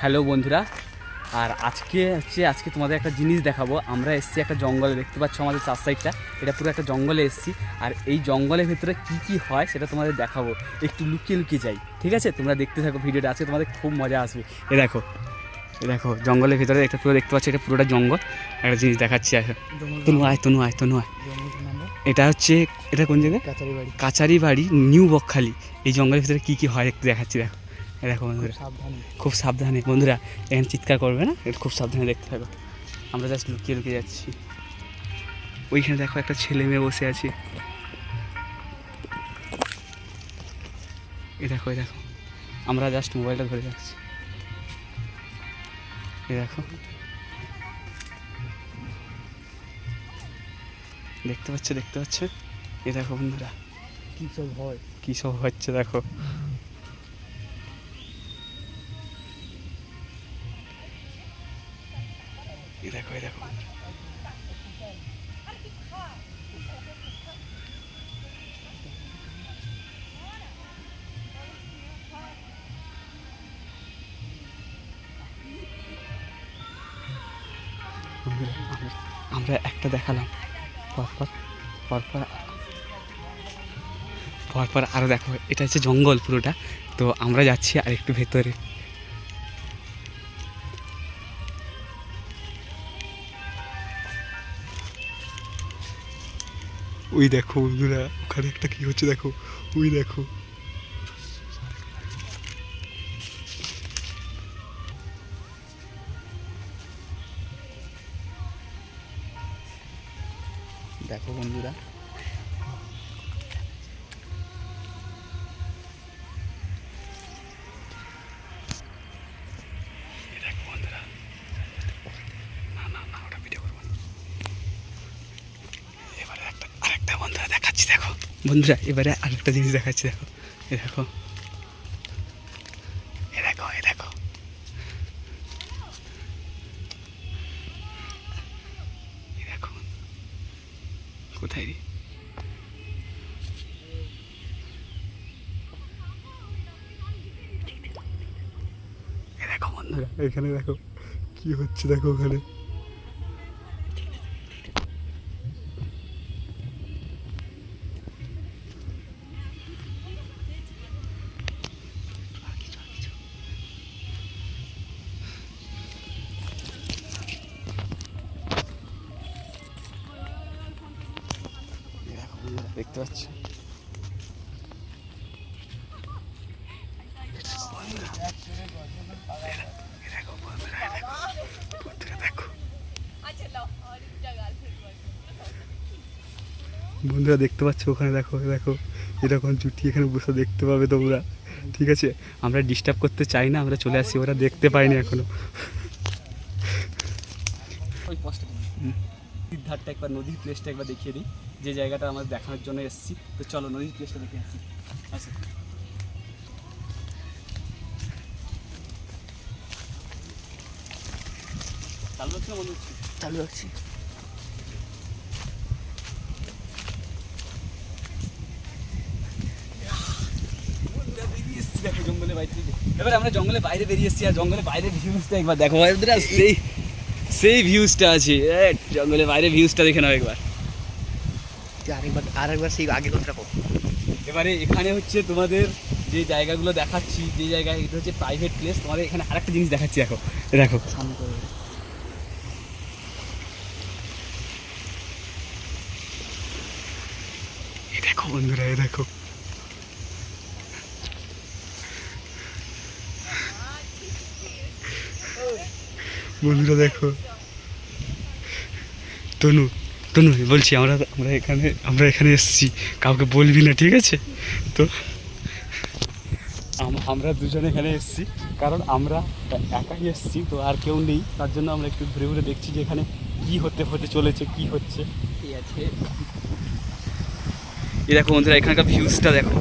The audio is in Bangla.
হ্যালো বন্ধুরা আর আজকে হচ্ছে আজকে তোমাদের একটা জিনিস দেখাবো। আমরা এসছি একটা জঙ্গলে দেখতে পাচ্ছ আমাদের চার সাইডটা। এটা পুরো একটা জঙ্গলে এসছি আর এই জঙ্গলের ভিতরে কি কি হয় সেটা তোমাদের দেখাবো। একটু লুকিয়ে লুকিয়ে যাই ঠিক আছে? তোমরা দেখতে থাকো ভিডিওটা আজকে তোমাদের খুব মজা আসবে। এ দেখো এ দেখো জঙ্গলের ভিতরে একটা পুরো দেখতে পাচ্ছ এটা পুরোটা জঙ্গল। একটা জিনিস দেখাচ্ছি এখন তনু আয় তনু আয় তনু আয়। এটা হচ্ছে এটা কোন জায়গায় কাছারি বাড়ি। কাচারি বাড়ি নিউ বকখালি। এই জঙ্গলের ভিতরে কী কী হয় একটু দেখাচ্ছি দেখো। দেখো বন্ধুরা। সাবধানে। খুব সাবধানে বন্ধুরা এখানে চিৎকার করবে না? এটা খুব সাবধানে দেখতে থাকো। আমরা জাস্ট লুকিয়ে লুকিয়ে যাচ্ছি। ওইখানে দেখো একটা ছেলে মেয়ে বসে আছে। এই দেখো এই দেখো। আমরা জাস্ট মোবাইলটা ধরে যাচ্ছি এই দেখো। দেখতে পাচ্ছ দেখতে পাচ্ছ? এই দেখো বন্ধুরা। কী সব হয়? কী সব হচ্ছে দেখো। এই দেখো এই দেখো। আমরা- একটা দেখালাম। পরপর পরপর পরপর আরও দেখো, এটা হচ্ছে জঙ্গল পুরোটা। তো আমরা যাচ্ছি আর একটু ভেতরে। ওই দেখো বন্ধুরা ওখানে একটা কি হচ্ছে দেখো ওই দেখো। দেখো বন্ধুরা বন্ধুরা, এবারে আরেকটা জিনিস দেখাচ্ছি, দেখো। এ দেখো। এ দেখো এ দেখো। কোথায় রে? এখানে দেখো। কি হচ্ছে দেখো ওখানে? দেখতে পাচ্ছ বন্ধুরা দেখতে পাচ্ছ ওখানে দেখো দেখো এরকম জুটি এখানে বসে দেখতে পাবে তোমরা। ঠিক আছে? আমরা ডিস্টার্ব করতে চাই না আমরা চলে আসি ওরা দেখতে পাইনি এখনও। ওই সিদ্ধার্থটা একবার নদীর প্লেসটা একবার দেখিয়ে দিই। যে জায়গাটা আমাদের দেখানোর জন্য এসেছি। তো চলো নদীর প্লেসটা দেখে আসি। আচ্ছা। চালু না রাখছি। এবার আমরা জঙ্গলের বাইরে বেরিয়ে এসেছি আর জঙ্গলের বাইরে ভিউজটা একবার দেখো। সেই সেই ভিউজটা আছে। জঙ্গলের বাইরে ভিউজটা দেখে নাও একবার। আরেকবার আরেকবার সেই আগে রাখো এবারে এখানে হচ্ছে তোমাদের যে জায়গাগুলো দেখাচ্ছি যে জায়গায় এটা হচ্ছে প্রাইভেট প্লেস তোমাদের এখানে আরেকটা জিনিস দেখাচ্ছি দেখো দেখো। দেখো বন্ধুরা দেখো। বন্ধুরা দেখো। তনু তনু বলছি আমরা আমরা এখানে আমরা এখানে এসেছি। কাউকে বলবি না ঠিক আছে? তো আমরা দুজনে এখানে এসেছি। কারণ আমরা একাই এসেছি তো আর কেউ নেই। তার জন্য আমরা একটু ঘুরে ঘুরে দেখছি যে এখানে কী হতে হতে চলেছে কি হচ্ছে। ঠিক আছে। এই দেখো বন্ধুরা এখানকার ভিউজটা দেখো।